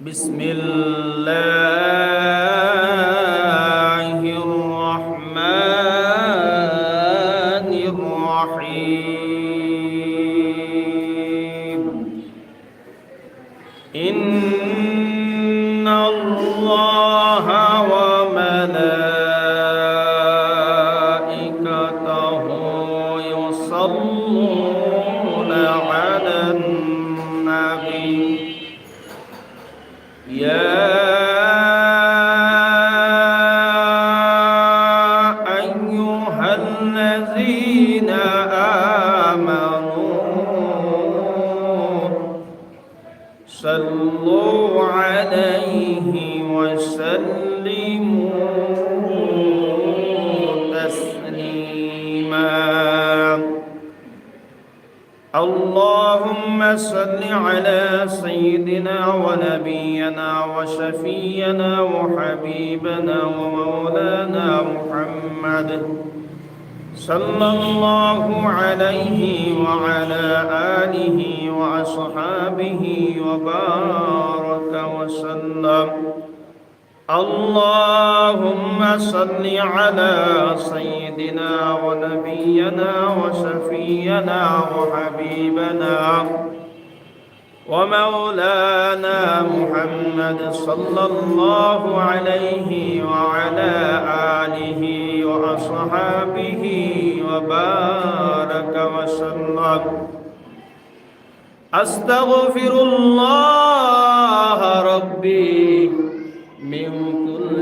বিসমিল্লাহ। الذين آمنوا. صلوا عليه وسلموا تسليما. اللهم صل على سيدنا ونبينا وشفينا وحبيبنا ومولانا محمد. صلى الله عليه وعلى آله وأصحابه وبارك وسلم. اللهم صل على سيدنا ونبينا وشفينا وحبيبنا. ومولانا محمد صلى الله عليه وعلى آله وأصحابه وبارك وسلم أستغفر الله ربي من كل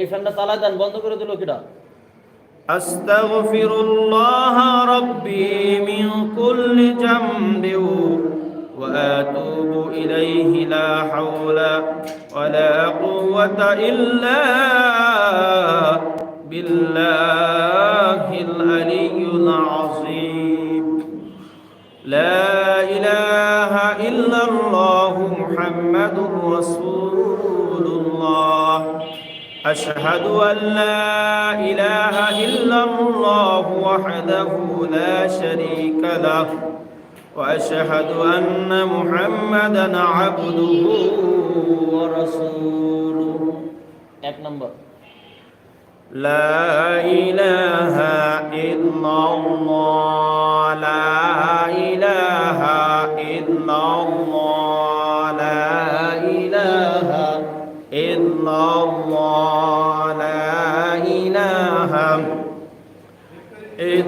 এই ফ্যানটা চালা দেন বন্ধ করে দিল কিটা أستغفر الله ربي من حول ولا قوة إلا بالله العلي العظيم. لا إله إلا الله محمد رسول الله. أشهد أن لا إله إلا الله وحده لا شريك له. وأشهد أن محمدا عبده ورسوله এক নম্বর لا إله إلا الله لا إله إلا الله لا إله إلا الله لا إله إلا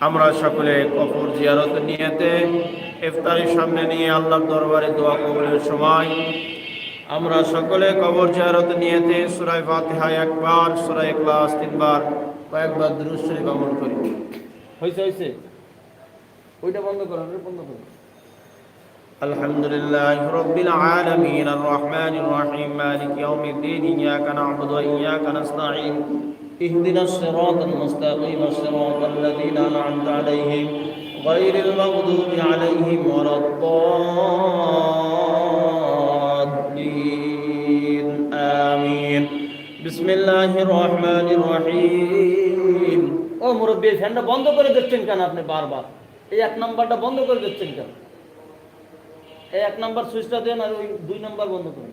আমরা সকলে কফর জিয়ারত নিয়েতে ইফতারের সামনে নিয়ে আল্লাহর দরবারে দোয়া কবুলের সময় আমরা সকলে কবর জিয়ারত নিয়েতে সূরা ফাতিহা একবার সূরা ইখলাস তিনবার কয়েকবার দুরূদ শরীফ আমল করি হয়েছে হয়েছে ওইটা বন্ধ করো ওইটা বন্ধ করো الحمد لله رب العالمين الرحمن الرحيم مالك يوم الدين إياك نعبد وإياك نستعين اهدنا الصراط المستقيم صراط الذين أنعمت عليهم غير المغضوب عليهم ولا الضالين آمين بسم الله الرحمن الرحيم ও মুরব্বী এই ফ্যানটা বন্ধ করে দিচ্ছেন কেন আপনি বারবার এই এক নাম্বারটা বন্ধ করে দিচ্ছেন কেন এই এক নাম্বার সুইচটা দেন আর ওই দুই নাম্বার বন্ধ করুন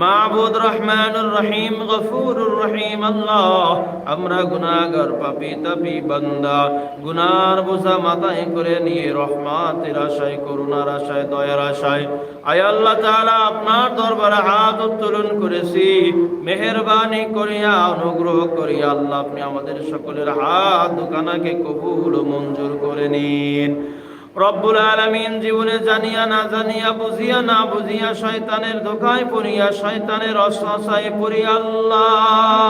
মাবুদ রহমানুর রহিম, গফুরুর রহিম, আল্লাহ। আমরা গুনাহগার, পাপী, তাপি বান্দা। গুনার বোঝা মাথায় করে নিয়ে রহমাতের আশায়, করুণার আশায়, দয়ার আশায়। আয় আল্লাহ তাআলা, আপনার দরবারে হাত উত্তোলন করেছি। মেহেরবানি করিয়া, অনুগ্রহ করিয়া আল্লাহ, আপনি আমাদের সকলের হাত দোকানাকে কবুল মঞ্জুর করে নিন। রব্বুল আলমিন জীবনে জানিয়া না জানিয়া, বুঝিয়া না বুঝিয়া শয়তানের ধোকায় পড়িয়া, শয়তানের অশ্বাসায় পড়িয়া আল্লাহ।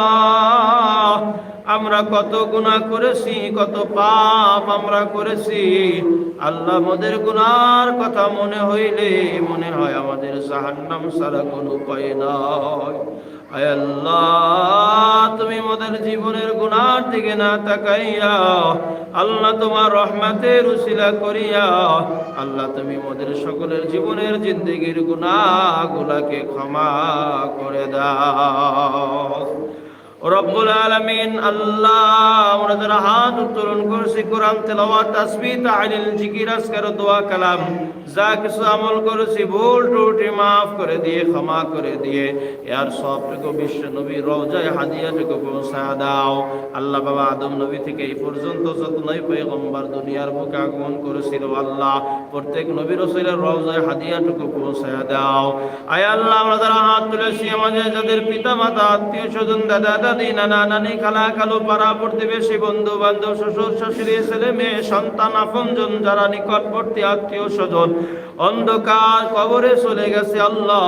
আমরা কত গুনাহ করেছি, কত পাপ আমরা করেছি। আল্লাহ আমাদের গুনার কথা মনে হইলে মনে হয় আমাদের জাহান্নাম ছাড়া কোনো উপায় নাই। আয় আল্লাহ, তুমি মোদের জীবনের গুনার দিকে না তাকাইয়া আল্লাহ তোমার রহমাতের উসিলা করিয়া আল্লাহ তুমি মোদের সকলের জীবনের জিন্দগির গুনাহগুলাকে ক্ষমা করে দাও। রব্বুল আলামিন আল্লাহ আমরা যারা হাত উত্তোলন করছি, কোরআন, তেলাওয়াত, তাসবিহ, তাহলিল, জিকির, আজকার দোয়া, কালাম, যা কিছু আমল করেছি, ভুল ত্রুটি মাফ করে দিয়ে, ক্ষমা করে দিয়ে, এর সবটুকু বিশ্ব নবী রওজায় হাদিয়াটুকু পৌঁছা দাও। আল্লাহ বাবা আদম নবী থেকে এই পর্যন্ত যত নয় পয়গম্বর দুনিয়ার বুকে আগমন করেছিল, আল্লাহ প্রত্যেক নবী রসুলের রওজায় হাদিয়াটুকু পৌঁছা দাও। আয় আল্লাহ, আমরা যারা হাত তুলেছি, আমাদের যাদের পিতা মাতা আত্মীয় স্বজন, দাদা, দাদি নানা, নানি পাড়া প্রতিবেশী শ্বশুর ছেলে, মেয়ে, সন্তান যারা নিকটবর্তী, আত্মীয় স্বজন, অন্ধকার কবরে চলে গেছে আল্লাহ।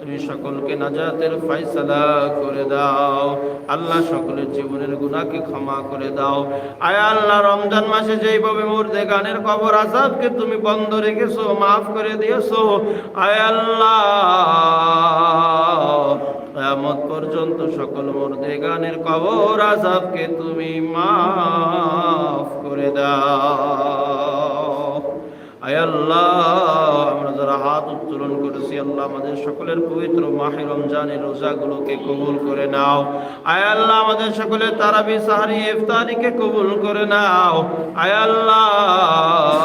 তুমি সকলকে নাজাতের ফাইসালা করে দাও। আল্লাহ সকলের জীবনের গুনাহকে ক্ষমা করে দাও। আয় আল্লাহ, রমজান মাসে যেইভাবে মুর্দে গানের কবর আজাবকে তুমি বন্ধ রেখেছো, মাফ করে দিয়েছ। আয় আল্লাহ। সকল মুর্দে গানের কবর আজাবকে তুমি মাফ করে দাও। আল্লাহ, আমরা যারা হাত উত্তোলন করেছি, আল্লাহ আমাদের সকলের পবিত্র মাহে রমজানের রোজাগুলোকে কবুল করে নাও। আয় আল্লাহ, আমাদের সকলের তারাবি, সাহারি, ইফতারিকে কবুল করে নাও। আয় আল্লাহ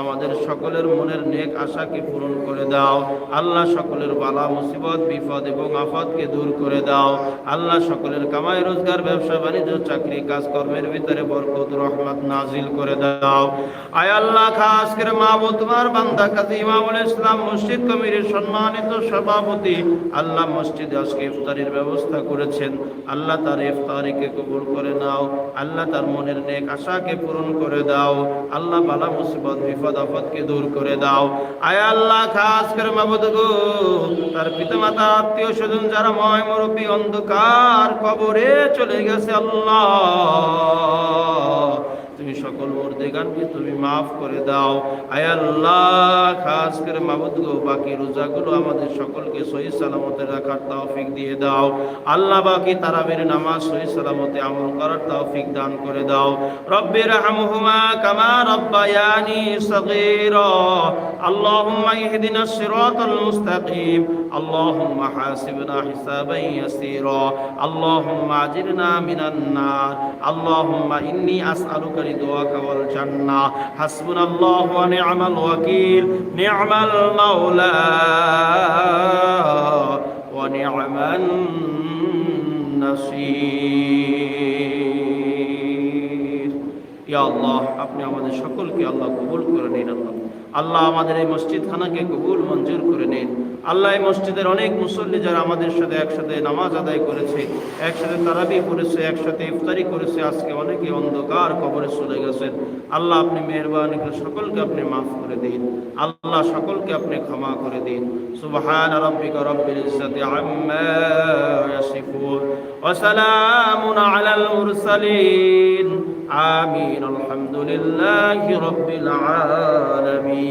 আমাদের সকলের মনের নেক আশাকে পূরণ করে দাও। আল্লাহ সকলের বালা, মুসিবত, বিপদ এবং আফতকে দূর করে দাও। আল্লাহ সকলের কামাই, রোজগার, ব্যবসা, বাণিজ্য, চাকরি, কাজকর্মের ভিতরে বরকত, রহমত নাজিল করে দাও। আয় আল্লাহ, খাস করে মাহবুব তোমার বান্দা কাজী ইমামুল ইসলাম মসজিদ কমিটির সম্মানিত সভাপতি আল্লাহ মসজিদে আজকে ইফতারির ব্যবস্থা করেছেন। আল্লাহ তার ইফতারিকে কবুল করে নাও। আল্লাহ তার মনের নেক আশাকে পূরণ করে দাও। আল্লাহ বালা, মুসিবত, বিপদ আপদকে দূর করে দাও। আয় আল্লাহ, খাস করে মাবুদ গো তার পিতামাতা, আত্মীয় স্বজন যারা ময় মুরব্বী অন্ধকার কবরে চলে গেছে আল্লাহ। তুমি সকল মুর্দেগানকে তুমি মাফ করে দাও। আয় আল্লাহ, খাস করে মাবুদ গো বাকি রোজাগুলো আমাদের সকলকে সহি সালামতে রাখার তৌফিক দিয়ে দাও। আল্লাহ বাকি তারাবির নামাজ সহি সালামতে আমল করার তৌফিক দান করে দাও। রব্বির রহমহুমা কামা রব্বায়ানি সগীরা। আল্লাহুম্মা ইহদিনাস সিরাতাল মুস্তাকিম। اللهم حاسبنا حسابا يسيرا. اللهم اجرنا من النار. اللهم إني أسألك رضاك والجنة. حسبنا الله ونعم الوكيل. نعم المولى. ونعم النصير. ইয়া আল্লাহ, আপনি আমাদের সকলকে আল্লাহ কবুল করে নিন, আল্লাহ। আল্লাহ আমাদের এই মসজিদ খানাকে কবুল মঞ্জুর করে নিন। আল্লাহ এই মসজিদের অনেক মুসল্লি যারা আমাদের সাথে একসাথে নামাজ আদায় করেছে, একসাথে তারাবি করেছে একসাথে ইফতারি করেছে, আজকে অনেকে অন্ধকার কবরে চলে গেছেন। আল্লাহ আপনি মেহরবানি করে সকলকে আপনি মাফ করে দিন। আল্লাহ সকলকে আপনি ক্ষমা করে দিন। সুবহান রাব্বিকা রাব্বিল ইজ্জাতি আম্মা ইয়াসিফুন ওয়া সালামুন আলাল মুরসালিন। আমিন, আলহামদুলিল্লাহি রাব্বিল আলামিন।